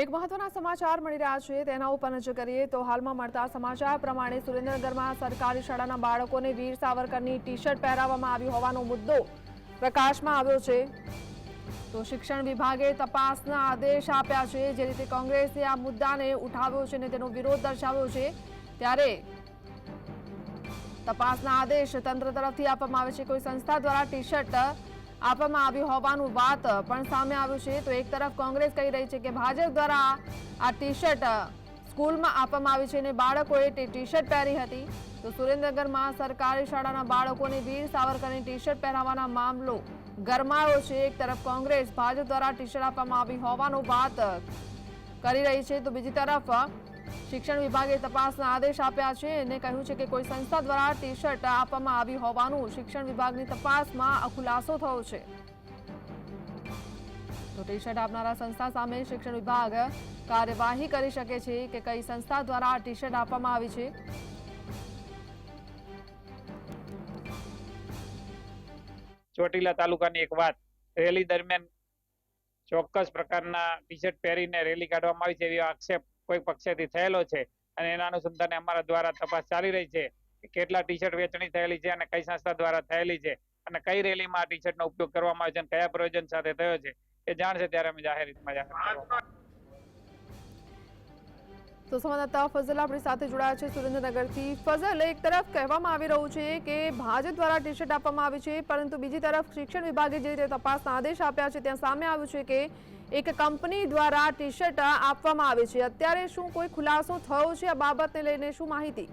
એક મહત્વના સમાચાર મળી રહ્યા છે. તેના ઉપર નજર કરીએ તો હાલમાં મળતા સમાચાર પ્રમાણે સુરેન્દ્રનગરમાં સરકારી શાળાના બાળકોને વીર સાવરકરની ટી શર્ટ પહેરાવવામાં આવી હોવાનો મુદ્દો પ્રકાશમાં આવ્યો છે. તો શિક્ષણ વિભાગે તપાસના આદેશ આપ્યા છે. જે રીતે કોંગ્રેસે આ મુદ્દાને ઉઠાવ્યો છે અને તેનો વિરોધ દર્શાવ્યો છે. ત્યારે તપાસના આદેશ તંત્ર તરફથી આપવામાં આવે છે. કોઈ સંસ્થા દ્વારા ટી શર્ટ આપવામાં આવ્યું હોવાનું વાત પણ સામે આવ્યું છે. તો એક તરફ કોંગ્રેસ કહી રહી છે કે ભાજપ દ્વારા આ ટી શર્ટ સ્કૂલમાં આપવામાં આવી છે અને બાળકોએ તે ટી શર્ટ પહેરી હતી. તો સુરેન્દ્રનગરમાં સરકારી શાળાના બાળકોને વીર સાવરકરની ટી શર્ટ પહેરાવવાના મામલો ગરમાયો છે. એક તરફ કોંગ્રેસ ભાજપ દ્વારા ટી શર્ટ આપવામાં આવી હોવાનું વાત કરી રહી છે. તો બીજી તરફ શિક્ષણ વિભાગે તપાસના આદેશ આપ્યા છે અને કહ્યું છે કે કોઈ સંસ્થા દ્વારા ટી શર્ટ આપવામાં આવી હોવાનું શિક્ષણ વિભાગની તપાસમાં ખુલાસો થયો છે. તો ટી શર્ટ આપનારા સંસ્થા સામે શિક્ષણ વિભાગ કાર્યવાહી કરી શકે છે કે કઈ સંસ્થા દ્વારા ટી શર્ટ આપવામાં આવી છે? ચોટીલા તાલુકાની એક વાત, રેલી દરમિયાન ચોક્કસ પ્રકારના ટી શર્ટ પહેરીને રેલી કાઢવામાં આવી છે એવી આક્ષેપ કોઈ પક્ષેથી થયેલો છે અને એના અનુસંધાને અમારા દ્વારા તપાસ ચાલી રહી છે કે કેટલા ટી શર્ટ વેચણી થયેલી છે અને કઈ સંસ્થા દ્વારા થયેલી છે અને કઈ રેલીમાં આ ટી શર્ટનો ઉપયોગ કરવામાં આવ્યો છે અને કયા પ્રયોજન સાથે થયો છે એ જાણશે ત્યારે અમે જાહેર જાહેર તો સંવાદદાતા ફઝલ આપણી સાથે જોડાયા છે સુરેન્દ્રનગરથી. ફઝલ, એક તરફ કહેવામાં આવી રહ્યું છે કે ભાજપ દ્વારા ટી શર્ટ આપવામાં આવી છે, પરંતુ બીજી તરફ શિક્ષણ વિભાગે જે રીતે તપાસના આદેશ આપ્યા છે, ત્યાં સામે આવ્યું છે કે એક કંપની દ્વારા ટી શર્ટ આપવામાં આવી છે. અત્યારે શું કોઈ ખુલાસો થયો છે? આ બાબતને લઈને શું માહિતી?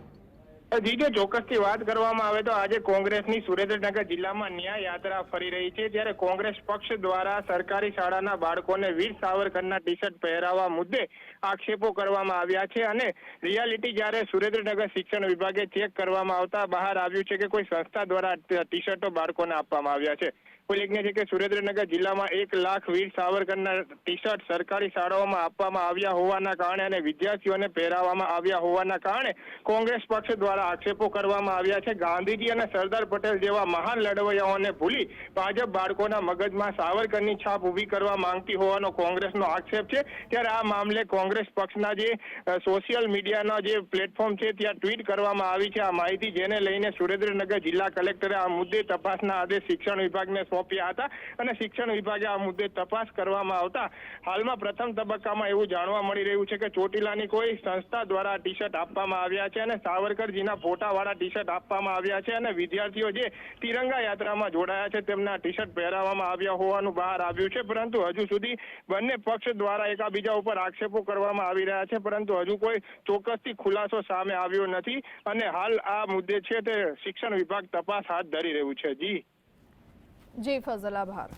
જી, જો ચોક્કસથી વાત કરવામાં આવે તો આજે કોંગ્રેસની સુરેન્દ્રનગર જિલ્લામાં ન્યાય યાત્રા ફરી રહી છે. ત્યારે કોંગ્રેસ પક્ષ દ્વારા સરકારી શાળાના બાળકોને વીર સાવરકરના ટી શર્ટ પહેરાવવા મુદ્દે આક્ષેપો કરવામાં આવ્યા છે અને રિયાલિટી જ્યારે સુરેન્દ્રનગર શિક્ષણ વિભાગે ચેક કરવામાં આવતા બહાર આવ્યું છે કે કોઈ સંસ્થા દ્વારા ટી શર્ટો બાળકોને આપવામાં આવ્યા છે. ઉલ્લેખનીય છે કે સુરેન્દ્રનગર જિલ્લામાં એક લાખ વીર સાવરકરના ટી શર્ટ સરકારી શાળાઓમાં આપવામાં આવ્યા હોવાના કારણે અને વિદ્યાર્થીઓને પહેરાવવામાં આવ્યા હોવાના કારણે કોંગ્રેસ પક્ષ દ્વારા આક્ષેપો કરવામાં આવ્યા છે. ગાંધીજી અને સરદાર પટેલ જેવા મહાન લડવૈયાઓને ભૂલી ભાજપ બાળકોના મગજમાં સાવરકરની છાપ ઊભી કરવા માંગતી હોવાનો કોંગ્રેસનો આક્ષેપ છે. ત્યારે આ મામલે કોંગ્રેસ પક્ષના જે સોશિયલ મીડિયાના જે પ્લેટફોર્મ છે ત્યાં ટ્વીટ કરવામાં આવી છે. આ માહિતી જેને લઈને સુરેન્દ્રનગર જિલ્લા કલેક્ટરે આ મુદ્દે તપાસના આદેશ શિક્ષણ વિભાગને સોંપ્યા હતા અને શિક્ષણ વિભાગે આ મુદ્દે તપાસ કરવામાં આવતા હાલમાં પ્રથમ તબક્કામાં એવું જાણવા મળી રહ્યું છે કે ચોટીલાની કોઈ સંસ્થા દ્વારા ટી શર્ટ આપવામાં આવ્યા છે અને સાવરકરજીના ફોટાવાળા ટી શર્ટ આપવામાં આવ્યા છે અને વિદ્યાર્થીઓ જે તિરંગા યાત્રામાં જોડાયા છે તેમના ટી શર્ટ પહેરાવવામાં આવ્યા હોવાનું બહાર આવ્યું છે. પરંતુ હજુ સુધી બંને પક્ષ દ્વારા એકાબીજા ઉપર આક્ષેપો કરવામાં આવી રહ્યા છે. પરંતુ હજુ કોઈ ચોક્કસથી ખુલાસો સામે આવ્યો નથી અને હાલ આ મુદ્દે છે તે શિક્ષણ વિભાગ તપાસ હાથ ધરી રહ્યું છે. જી. જી, ફઝલ, આભાર.